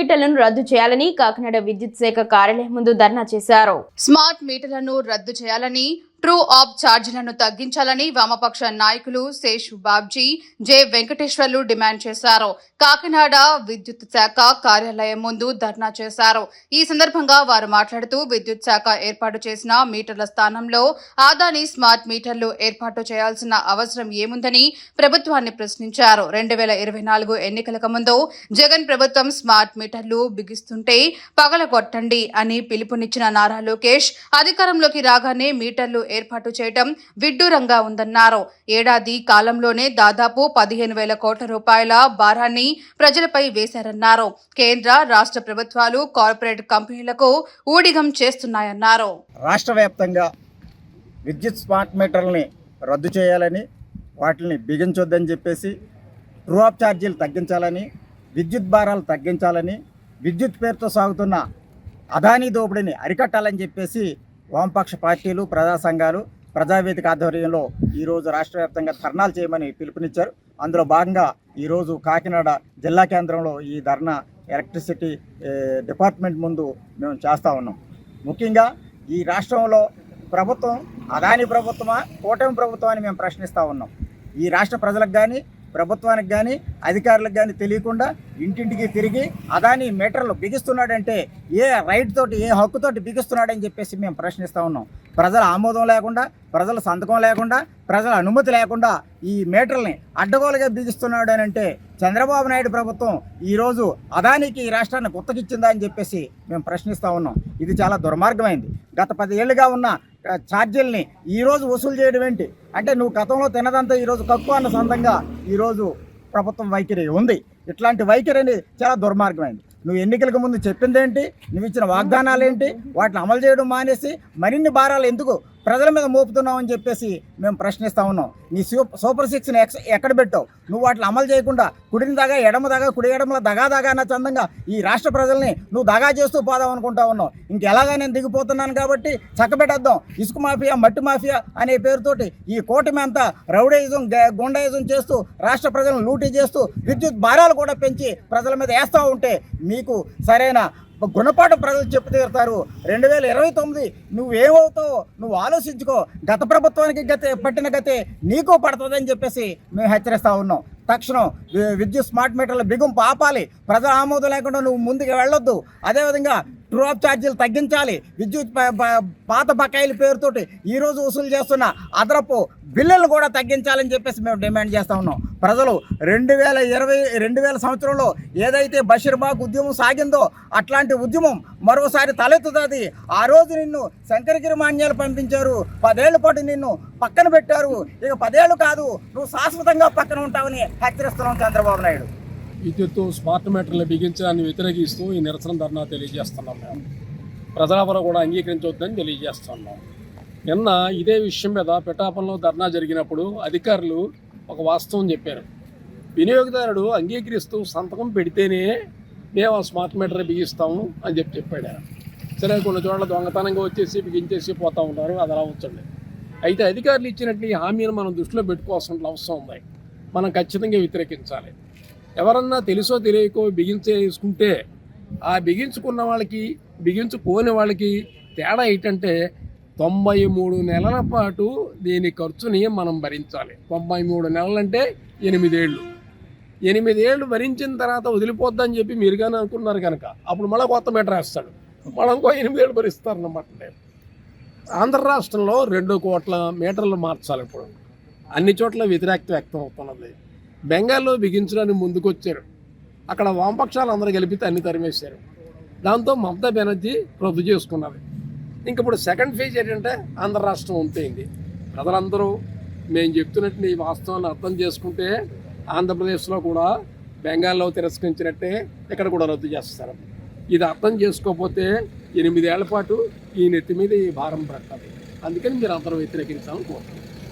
మీటర్లను రద్దు చేయాలని కాకినాడ విద్యుత్ శాఖ కార్యాలయం ముందు ధర్నా చేశారు. స్మార్ట్ మీటర్లను రద్దు చేయాలని ట్రూ ఆఫ్ ఛార్జీలను తగ్గించాలని వామపక్ష నాయకులు శేష్ బాబ్జీ జె వెంకటేశ్వర్లు డిమాండ్ చేశారు. కాకినాడ విద్యుత్ శాఖ కార్యాలయం ముందు ధర్నా చేశారు. ఈ సందర్భంగా వారు మాట్లాడుతూ విద్యుత్ శాఖ ఏర్పాటు చేసిన మీటర్ల స్థానంలో ఆదాని స్మార్ట్ మీటర్లు ఏర్పాటు చేయాల్సిన అవసరం ఏముందని ప్రభుత్వాన్ని ప్రశ్నించారు. రెండు వేల ఇరవై నాలుగు ఎన్నికలకు ముందు జగన్ ప్రభుత్వం స్మార్ట్ మీటర్లు బిగిస్తుంటే పగలగొట్టండి అని పిలుపునిచ్చిన నారా లోకేష్ అధికారంలోకి రాగానే మీటర్లు ఏర్పాటు చేయడం విడ్డూరంగా ఉందన్నారు. ఏడాది కాలంలోనే దాదాపు పదిహేను వేల కోట్ల రూపాయల భారాన్ని ప్రజలపై వేశారన్నారు. కేంద్ర రాష్ట్ర ప్రభుత్వాలు కార్పొరేట్ కంపెనీలకు ఊడిగం చేస్తున్నాయన్నారు. రాష్ట్ర వ్యాప్తంగా విద్యుత్ స్మార్ట్ మీటర్లని రద్దు చేయాలని వాటిని బిగించొద్దని చెప్పేసి ట్రూ ఆఫ్ ఛార్జీలు తగ్గించాలని విద్యుత్ భారాలు తగ్గించాలని విద్యుత్ పేరుతో సాగుతున్న అదానీ దోపిడీని అరికట్టాలని చెప్పేసి వామపక్ష పార్టీలు ప్రజా సంఘాలు ప్రజావేదిక ఆధ్వర్యంలో ఈరోజు రాష్ట్ర వ్యాప్తంగా ధర్నాలు చేయమని పిలుపునిచ్చారు. అందులో భాగంగా ఈరోజు కాకినాడ జిల్లా కేంద్రంలో ఈ ధర్నా ఎలక్ట్రిసిటీ డిపార్ట్మెంట్ ముందు మేము చేస్తూ ఉన్నాం. ముఖ్యంగా ఈ రాష్ట్రంలో ప్రభుత్వం అదాని ప్రభుత్వమా కూటమి ప్రభుత్వం అని మేము ప్రశ్నిస్తూ ఉన్నాం. ఈ రాష్ట్ర ప్రజలకు కానీ ప్రభుత్వానికి కానీ అధికారులకు కానీ తెలియకుండా ఇంటింటికి తిరిగి అదాని మీటర్లు బిగిస్తున్నాడంటే ఏ రైట్ తోటి ఏ హక్కుతోటి బిగిస్తున్నాడని చెప్పేసి మేము ప్రశ్నిస్తూ ఉన్నాం. ప్రజల ఆమోదం లేకుండా ప్రజల సంతకం లేకుండా ప్రజల అనుమతి లేకుండా ఈ మీటర్ని అడ్డగోలుగా బిగిస్తున్నాడు అని అంటే చంద్రబాబు నాయుడు ప్రభుత్వం ఈరోజు అదానికి ఈ రాష్ట్రాన్ని గుత్తకిచ్చిందా అని చెప్పేసి మేము ప్రశ్నిస్తూ ఉన్నాం. ఇది చాలా దుర్మార్గమైంది. గత పది ఏళ్ళుగా ఉన్న ఛార్జీల్ని ఈరోజు వసూలు చేయడం ఏంటి? అంటే నువ్వు గతంలో తినదంతా ఈరోజు కక్కు అన్న సొంతంగా ఈరోజు ప్రభుత్వం వైఖరి ఉంది. ఇట్లాంటి వైఖరి అనేది చాలా దుర్మార్గమైంది. నువ్వు ఎన్నికలకు ముందు చెప్పిందేంటి? నువ్వు ఇచ్చిన వాగ్దానాలు ఏంటి వాటిని అమలు చేయడం మానేసి మరిన్ని భారాలు ఎందుకు ప్రజల మీద మోపుతున్నావు అని చెప్పేసి మేము ప్రశ్నిస్తూ ఉన్నాం. నీ సూ- సూపర్ సిక్స్ని ఎక్స్ ఎక్కడ పెట్టావు? నువ్వు వాటిని అమలు చేయకుండా కుడిని దగా ఎడమ దగా కుడి ఎడమల దగా దగా అన్న చందంగా ఈ రాష్ట్ర ప్రజల్ని నువ్వు దగా చేస్తూ పోదాం అనుకుంటా ఉన్నావు. ఇంకెలాగా నేను దిగిపోతున్నాను కాబట్టి చక్కబెట్టేద్దాం. ఇసుక మాఫియా మట్టి మాఫియా అనే పేరుతోటి ఈ కూటమి అంతా రౌడైజం గే- గుండాయిజం చేస్తూ రాష్ట్ర ప్రజలను లూటీ చేస్తూ విద్యుత్ భారాలు కూడా పెంచి ప్రజల మీద వేస్తూ ఉంటే మీకు సరైన గుణపాఠం ప్రజలు చెప్పు తీరుతారు. రెండు వేల ఇరవై తొమ్మిది నువ్వేమవుతావు నువ్వు ఆలోచించుకో. గత ప్రభుత్వానికి గతే పట్టిన గతే నీకు పడుతుందని చెప్పేసి మేము హెచ్చరిస్తూ ఉన్నాం. తక్షణం విద్యుత్ స్మార్ట్ మీటర్ల బిగుంపు ఆపాలి. ప్రజల ఆమోదం లేకుండా నువ్వు ముందుకు వెళ్ళొద్దు. అదేవిధంగా ట్రూ ఆఫ్ ఛార్జీలు తగ్గించాలి. విద్యుత్ పాత బకాయిల పేరుతోటి ఈరోజు వసూలు చేస్తున్న అదనపు బిల్లులు కూడా తగ్గించాలని చెప్పేసి మేము డిమాండ్ చేస్తూ ఉన్నాం. ప్రజలు రెండు వేల ఇరవై రెండు వేల సంవత్సరంలో ఏదైతే బషీర్బాగ్ ఉద్యమం సాగిందో అట్లాంటి ఉద్యమం మరోసారి తలెత్తుతుంది. ఆ రోజు నిన్ను శంకరగిరి మాన్యాలు పంపించారు. పదేళ్ళ పాటు నిన్ను పక్కన పెట్టారు. ఇక పదేళ్ళు కాదు నువ్వు శాశ్వతంగా పక్కన ఉంటావని హెచ్చరిస్తున్నాం చంద్రబాబు నాయుడు. విద్యుత్తు స్మార్ట్ మీటర్లు బిగించడాన్ని వ్యతిరేకిస్తూ ఈ నిరసన ధర్నా తెలియజేస్తున్నాం మేము. ప్రజలెవరూ కూడా అంగీకరించవద్దని తెలియజేస్తున్నాం నిన్న ఇదే విషయం మీద పిఠాపంలో ధర్నా జరిగినప్పుడు అధికారులు ఒక వాస్తవం చెప్పారు. వినియోగదారుడు అంగీకరిస్తూ సంతకం పెడితేనే మేము ఆ స్మార్ట్ మీటర్ బిగిస్తాము అని చెప్పి చెప్పాడు సరే కొన్ని చోట్ల దొంగతనంగా వచ్చేసి బిగించేసి పోతూ ఉంటారు అది అలా ఉంచండి. అయితే అధికారులు ఇచ్చినట్లు ఈ హామీని మనం దృష్టిలో పెట్టుకోవాల్సిన అవసరం ఉంది. మనం ఖచ్చితంగా వ్యతిరేకించాలి. ఎవరన్నా తెలుసో తెలియకో బిగించేసుకుంటే ఆ బిగించుకున్న వాళ్ళకి బిగించుకోని వాళ్ళకి తేడా ఏంటంటే తొంభై మూడు నెలల పాటు దీని ఖర్చుని మనం భరించాలి. తొంభై మూడు నెలలంటే ఎనిమిదేళ్ళు. ఎనిమిదేళ్ళు భరించిన తర్వాత వదిలిపోద్దని చెప్పి మీరుగానే అనుకున్నారు కనుక అప్పుడు మళ్ళీ కొత్త మీటర్ వేస్తాడు. మళ్ళీ ఇంకో ఎనిమిదేళ్ళు భరిస్తారన్నమాట. నేను ఆంధ్ర రాష్ట్రంలో రెండు కోట్ల మీటర్లు మార్చాలి ఇప్పుడు. అన్ని చోట్ల వ్యతిరేకత వ్యక్తం అవుతున్నది. బెంగాల్లో బిగించడానికి ముందుకొచ్చారు. అక్కడ వామపక్షాలు అందరూ కలిపితే అన్ని తరిమేశారు. దాంతో మమతా బెనర్జీ రద్దు చేసుకున్నది ఇంక ఇప్పుడు సెకండ్ ఫేజ్ ఏంటంటే ఆంధ్ర రాష్ట్రం ఉంటేంది. ప్రజలందరూ మేము చెప్తున్నట్టు ఈ వాస్తవాన్ని అర్థం చేసుకుంటే ఆంధ్రప్రదేశ్లో కూడా బెంగాల్లో తిరస్కరించినట్టే ఇక్కడ కూడా రద్దు చేస్తారు. ఇది అర్థం చేసుకోకపోతే ఎనిమిదేళ్ళ పాటు ఈ నెత్తి మీద ఈ భారం పడుతుంది. అందుకని మీరు అందరూ వ్యతిరేకించాలని కోరుతున్నాను